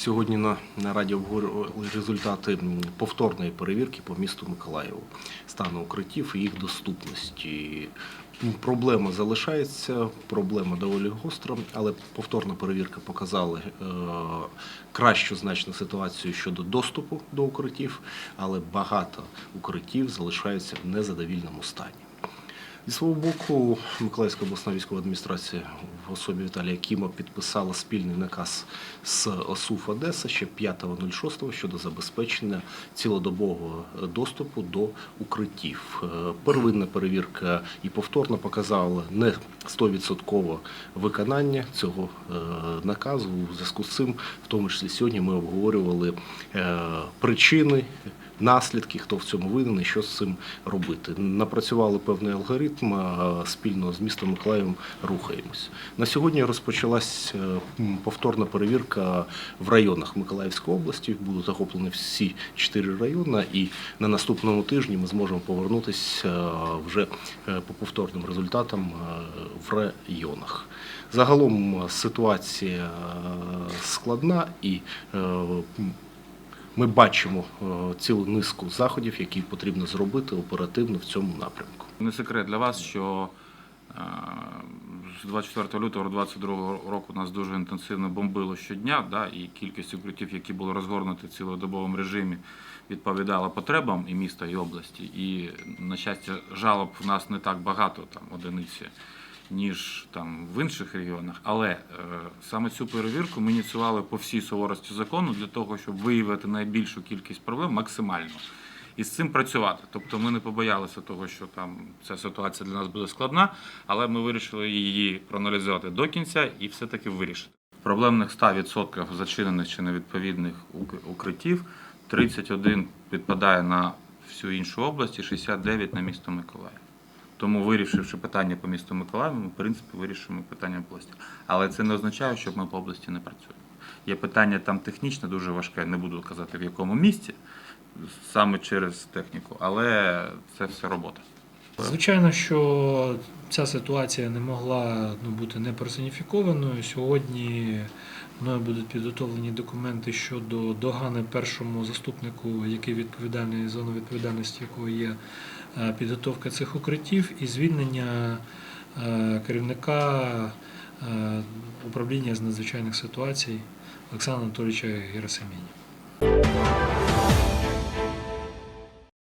Сьогодні на, на раді обговорювали результати повторної перевірки по місту Миколаєву, стану укриттів і їх доступності. Проблема залишається, проблема доволі гостра, але повторна перевірка показала е, кращу значну ситуацію щодо доступу до укриттів, але багато укриттів залишаються в незадовільному стані. Зі свого боку, Миколаївська обласна військова адміністрація в особі Віталія Кіма підписала спільний наказ з ОСУФ Одеса ще 5.06 щодо забезпечення цілодобового доступу до укриттів. Е, Первинна перевірка і повторно показала не 100% виконання цього е, наказу. У зв'язку з цим, в тому числі сьогодні, ми обговорювали е, причини наслідки, хто в цьому винен і що з цим робити. Напрацювали певний алгоритм, спільно з містом Миколаєвом рухаємось. На сьогодні розпочалась е, повторна перевірка в районах Миколаївської області. Будуть захоплені всі чотири райони, і на наступному тижні ми зможемо повернутися е, вже е, по повторним результатам в районах. Загалом ситуація складна і ми бачимо е, цілу низку заходів, які потрібно зробити оперативно в цьому напрямку. Не секрет для вас, що е, з 24 лютого 2022 року нас дуже інтенсивно бомбило щодня, да, і кількість укриттів, які були розгорнуті в цілодобовому режимі, відповідала потребам і міста, і області. І, на щастя, жалоб в нас не так багато, там одиниці, ніж там в інших регіонах. Але е, саме цю перевірку ми ініціювали по всій суворості закону для того, щоб виявити найбільшу кількість проблем максимально і з цим працювати. Тобто ми не побоялися того, що там ця ситуація для нас буде складна, але ми вирішили її проаналізувати до кінця і все-таки вирішити. Проблемних 100% зачинених чи невідповідних ук- укриттів 31 підпадає на всю іншу область і 69 на місто Миколаїв. Тому, вирішивши питання по місту Миколаєву, ми, в принципі, вирішимо питання області. Але це не означає, що ми по області не працюємо. Є питання там технічне, дуже важке, не буду казати в якому місці, саме через техніку, але це все робота. Звичайно, що ця ситуація не могла ну, бути не персоніфікованою. Сьогодні мною будуть підготовлені документи щодо догани першому заступнику, який відповідальний зону відповідальності якого є е, підготовка цих укриттів, і звільнення е, керівника е, управління з надзвичайних ситуацій Олександра Анатолійовича Герасиміні.